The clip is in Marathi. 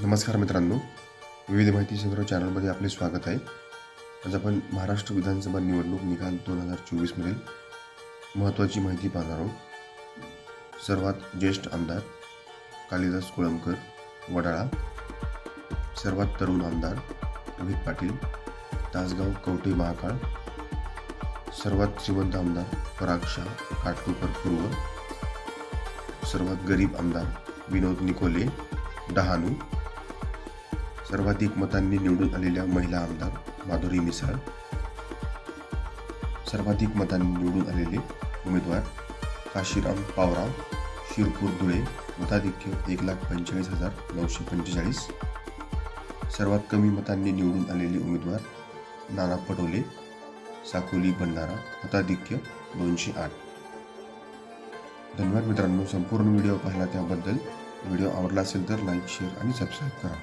नमस्कार मित्रांनो विविध माहिती संग्रह चॅनलमध्ये आपले स्वागत आहे. आज आपण महाराष्ट्र विधानसभा निवडणूक निकाल दोन हजार चोवीसमधील महत्त्वाची माहिती पाहणार आहोत. सर्वात ज्येष्ठ आमदार कालिदास कोळंबकर वडाळा. सर्वात तरुण आमदार रोहित पाटील तासगाव कवठे महाकाळ. सर्वात श्रीमंत आमदार पराग शाह काटकोपर पूर्व. सर्वात गरीब आमदार विनोद निकोले डहाणू. सर्वाधिक मतांनी निवडून आलेल्या महिला आमदार माधुरी मिसाळ सर्वाधिक मतांनी निवडून आलेले उमेदवार काशीराम पावराव शिरपूर धुळे मताधिक्य एक लाख पंचेचाळीस हजार नऊशे पंचेचाळीस सर्वात कमी मतांनी निवडून आलेले उमेदवार नाना पटोले साकोली भंडारा मताधिक्य दोनशे आठ. धन्यवाद मित्रांनो संपूर्ण व्हिडिओ पाहिला त्याबद्दल. व्हिडिओ आवडला असेल तर लाईक शेअर आणि सबस्क्राईब करा.